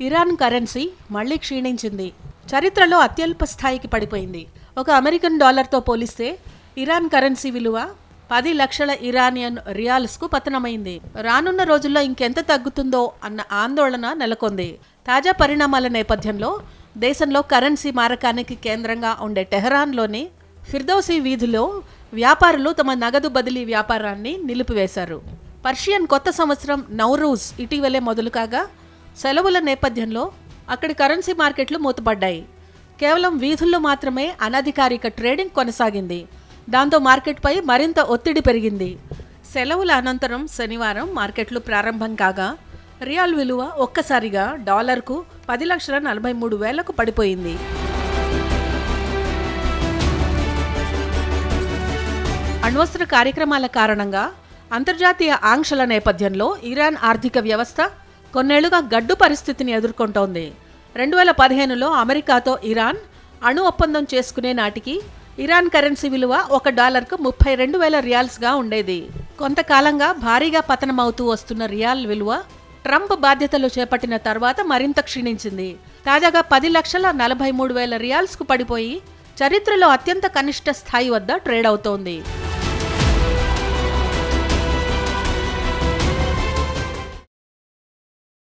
Iran currency మళ్ళీ క్షీణించింది. చరిత్రలో అత్యల్ప స్థాయికి పడిపోయింది. ఒక అమెరికన్ డాలర్తో పోలిస్తే ఇరాన్ కరెన్సీ విలువ పది లక్షల ఇరానియన్ రియాల్స్కు పతనమైంది. రానున్న రోజుల్లో ఇంకెంత తగ్గుతుందో అన్న ఆందోళన నెలకొంది. తాజా పరిణామాల నేపథ్యంలో దేశంలో కరెన్సీ మారకానికి కేంద్రంగా ఉండే టెహరాన్లోని ఫిర్దౌసీ వీధిలో వ్యాపారులు తమ నగదు బదిలీ వ్యాపారాన్ని నిలిపివేశారు. పర్షియన్ కొత్త సంవత్సరం నౌరూజ్ ఇటీవలే మొదలు కాగా సెలవుల నేపథ్యంలో అక్కడి కరెన్సీ మార్కెట్లు మూతపడ్డాయి. కేవలం వీధుల్లో మాత్రమే అనధికారిక ట్రేడింగ్ కొనసాగింది. దాంతో మార్కెట్పై మరింత ఒత్తిడి పెరిగింది. సెలవుల అనంతరం శనివారం మార్కెట్లు ప్రారంభం కాగా రియాల్ విలువ ఒక్కసారిగా డాలర్కు పది లక్షల నలభై మూడు వేలకు పడిపోయింది. అణ్వస్త్ర కార్యక్రమాల కారణంగా అంతర్జాతీయ ఆంక్షల నేపథ్యంలో ఇరాన్ ఆర్థిక వ్యవస్థ కొన్నేళ్ళుగా గడ్డు పరిస్థితిని ఎదుర్కొంటోంది. రెండు వేల పదిహేనులో అమెరికాతో ఇరాన్ అణు ఒప్పందం చేసుకునే నాటికి ఇరాన్ కరెన్సీ విలువ ఒక డాలర్కు ముప్పై రెండు వేల రియాల్స్గా ఉండేది. కొంతకాలంగా భారీగా పతనమవుతూ వస్తున్న రియాల్ విలువ ట్రంప్ బాధ్యతలు చేపట్టిన తర్వాత మరింత క్షీణించింది. తాజాగా పది లక్షల నలభై మూడు వేల రియాల్స్కు పడిపోయి చరిత్రలో అత్యంత కనిష్ట స్థాయి వద్ద ట్రేడ్ అవుతోంది.